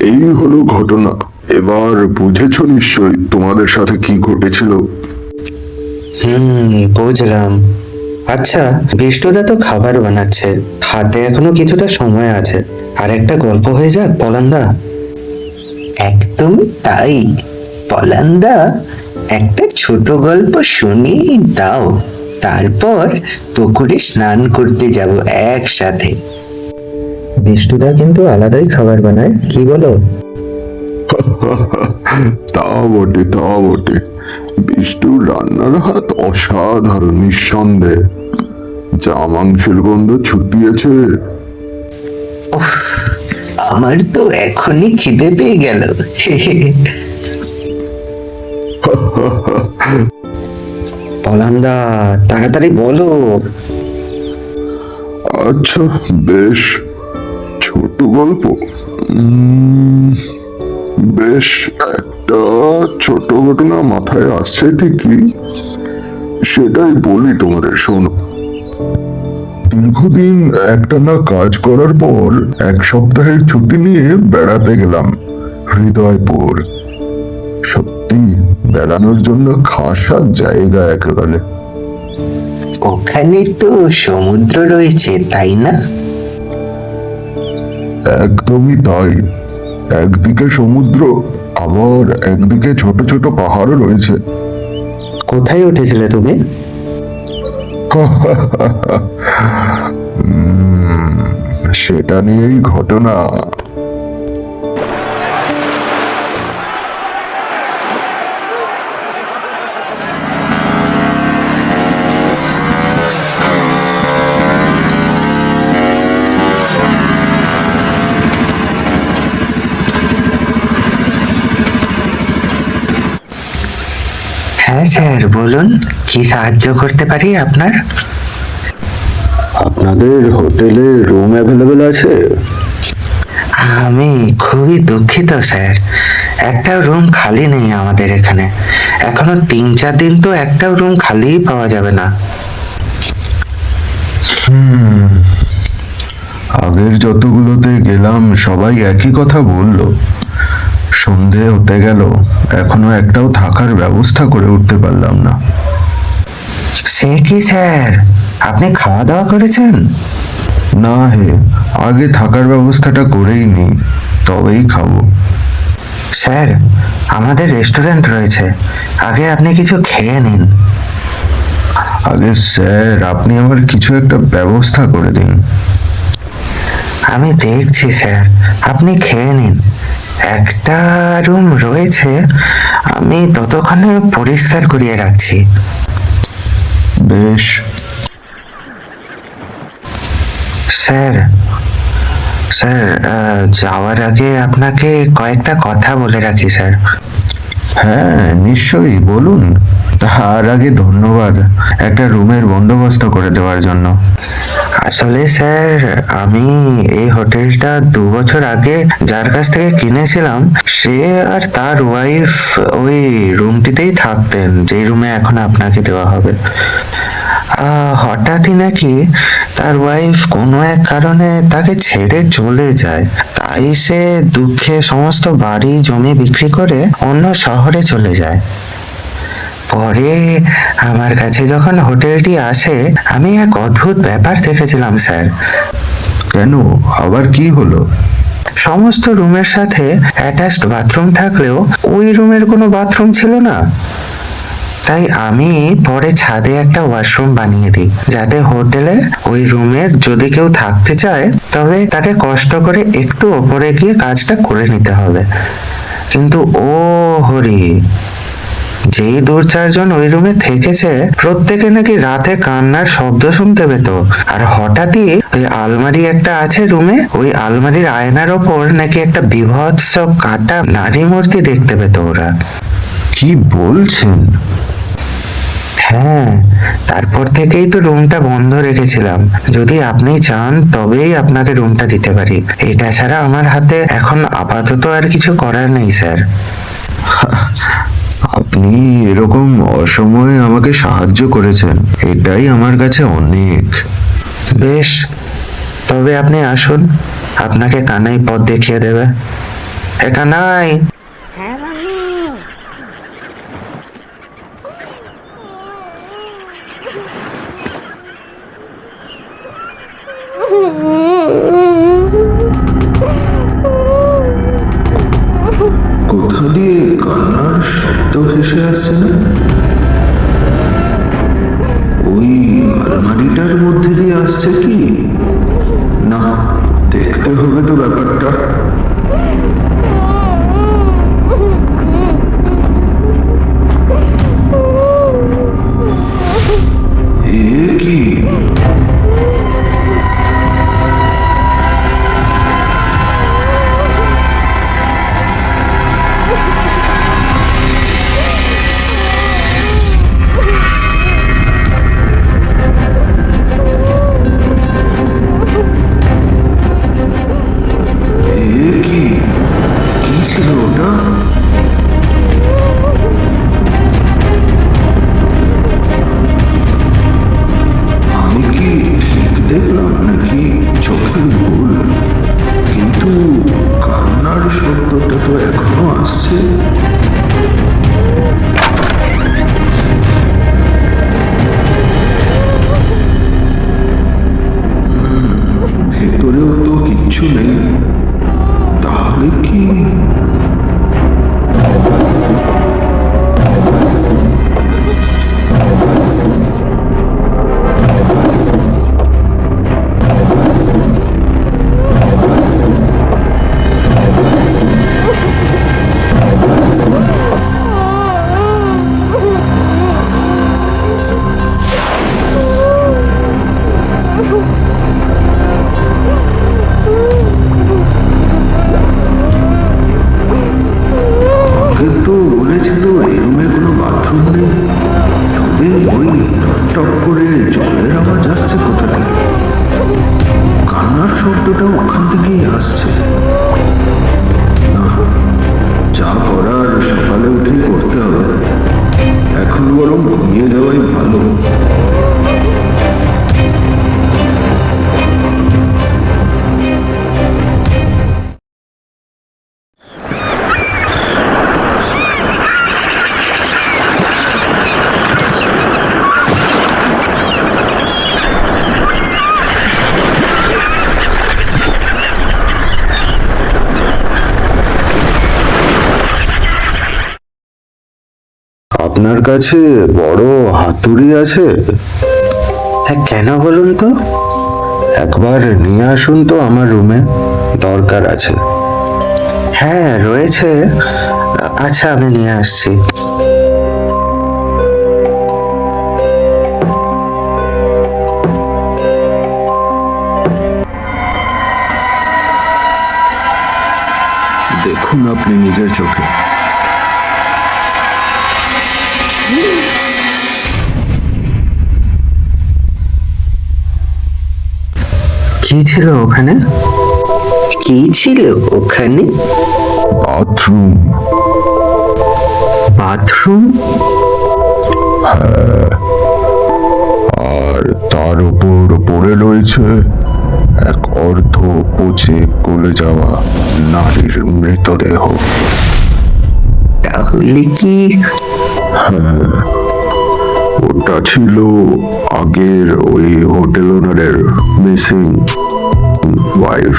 এই হলো ঘটনা। এবার বুঝেছ নিশ্চয় তোমাদের সাথে কি ঘটেছিল? হুম, বুঝলাম। আচ্ছা বিষ্ণুদা তো খাবার বানাচ্ছে। হাতে এখনও কিছুটা সময় আছে। আর একটা গল্প হয়ে যাক, পলান্দা। একদমই তাই। পলান্দা, একটা ছোট গল্প শুনিয়ে দাও। তারপর পুকুরে স্নান করতে যাব একসাথে। বিষ্ণুদা কিন্তু আলাদাই খাবার বানায় কি বলো? তা বটে তা বটে। বিষ্ণুর রান্নার হাত অসাধারণ নিঃসন্দেহে। যা মাংসের গন্ধ ছুটিয়েছে। আমার তো এখনই খিদে পেয়ে গেল। পলান্দা তাড়াতাড়ি বলো। আচ্ছা বেশ। ছোট গল্প। বেশ একটা ছোট ঘটনা মাথায় আসছে ঠিকই। সেটাই বলি তোমাদের, শোনো। দীর্ঘদিন একটানা কাজ করার পর এক সপ্তাহের ছুটি নিয়ে বেড়াতে গেলাম, হৃদয়পুর। সত্যি, বেড়ানোর জন্য খাসা জায়গা একেবারে। ওখানে তো সমুদ্র রয়েছে, তাই না? একদমই তাই একদিকে সমুদ্র আবার একদিকে ছোট ছোট পাহাড়ও রয়েছে। কোথায় উঠেছিলে তুমি? সেটা নিয়েই ঘটনা। হ্যাঁ স্যার বলুন কি সাহায্য করতে পারি আপনার? আপনাদের হোটেলে রুম অ্যাভেলেবেল আছে? আমি খুবই দুঃখিত স্যার। একটা রুম খালি নেই আমাদের এখানে। এখনও তিন চার দিন তো একটাও রুম খালিই পাওয়া যাবে না। আগের যতগুলোতে গেলাম সবাই একই কথা বলল। সন্ধে হতে গেল এখনও একটাও থাকার ব্যবস্থা করে উঠতে পারলাম না। সে কি স্যার? আপনি খাওয়া দাওয়া করেছেন? না হে আগে থাকার ব্যবস্থাটা করেই নি তবেই খাব। স্যার আমাদের রেস্টুরেন্ট রয়েছে। আগে আপনি কিছু খেয়ে নিন। আগে স্যার আপনি আমার কিছু একটা ব্যবস্থা করে দিন। আমি দেখছি স্যার। আপনি খেয়ে নিন। একটা রুম রয়েছে, আমি ততক্ষণে পরিষ্কার করিয়ে রাখছি। বেশ। স্যার স্যার যাওয়ার আগে আপনাকে কয়েকটা কথা বলে রাখি, স্যার। হ্যাঁ নিশ্চয়ই, বলুন। তার আগে ধন্যবাদ একটা রুমের বন্দোবস্ত করে দেওয়ার জন্য। আসলে স্যার, আমি এই হোটেলটা দু বছর আগে যার কাছ থেকে কিনেছিলাম, সে আর তার ওয়াইফ ওই রুমটিতেই থাকতেন যে রুমে এখন আপনাকে দেওয়া হবে। হঠাৎই নাকি তার ওয়াইফ কোনো এক কারণে তাকে ছেড়ে চলে যায়। তাই সে দুঃখে সমস্ত বাড়ি জমি বিক্রি করে অন্য শহরে চলে যায়। পরে আমার কাছে যখন হোটেলটি আসে আমি এক অদ্ভুত ব্যাপার দেখেছিলাম স্যার। কেন? আবার কি হলো? সমস্ত রুমের সাথে অ্যাটাচড বাথরুম থাকলেও ওই রুমের কোনো বাথরুম ছিল না। তাই আমি পরে ছাদে একটা ওয়াশরুম বানিয়ে দিই, যাতে হোটেলে ওই রুমের যদি কেউ থাকতে চায়, তবে তাকে কষ্ট করে একটু ওপরে গিয়ে কাজটা করে নিতে হবে। কিন্তু ও হরি, যেই দু চারজন ওই রুমে থেকেছে, প্রত্যেকে নাকি রাতে কান্নার শব্দ শুনতে পেত। আর হঠাৎই ওই আলমারি একটা আছে রুমে, ওই আলমারির আয়নার ওপর নাকি একটা বিভৎস কাটা নারী মূর্তি দেখতে পেত ওরা। কি বলছেন? হ্যাঁ তারপর থেকেই তো রুমটা বন্ধ রেখেছিলাম। যদি আপনি চান তবেই আপনাকে রুমটা দিতে পারি। এটা ছাড়া আমার হাতে এখন আপাতত আর কিছু করার নেই স্যার। আপনি এরকম অসময়ে আমাকে সাহায্য করেছেন। এটাই আমার কাছে অনেক। বেশ তবে আপনি আসুন। আপনাকে কানাই পথ দেখিয়ে দেবে। এখানাই হ্যাঁ না? ওই আলমারিটার মধ্যে দিয়ে আসছে কি? না দেখতে হবে তো ব্যাপারটা। Hà Nội আপনার কাছে বড় হাতুড়ি আছে? হ্যাঁ কেন বলুন তো? একবার নিয়ে আসুন তো আমার রুমে দরকার আছে। হ্যাঁ রয়েছে। আচ্ছা আমি নিয়ে আসছি। দেখুন আপনি নিজের চোখে। কি ছিল ওখানে? কি ছিল ওখানে? বাথরুম বাথরুম আর তার উপর পড়ে রয়েছে এক অর্ধ পচে গলে যাওয়া নারীর মৃতদেহ। তাহলে কি ওটা ছিল আগের ওই হোটেল ওনারের মিসিং ওয়াইফ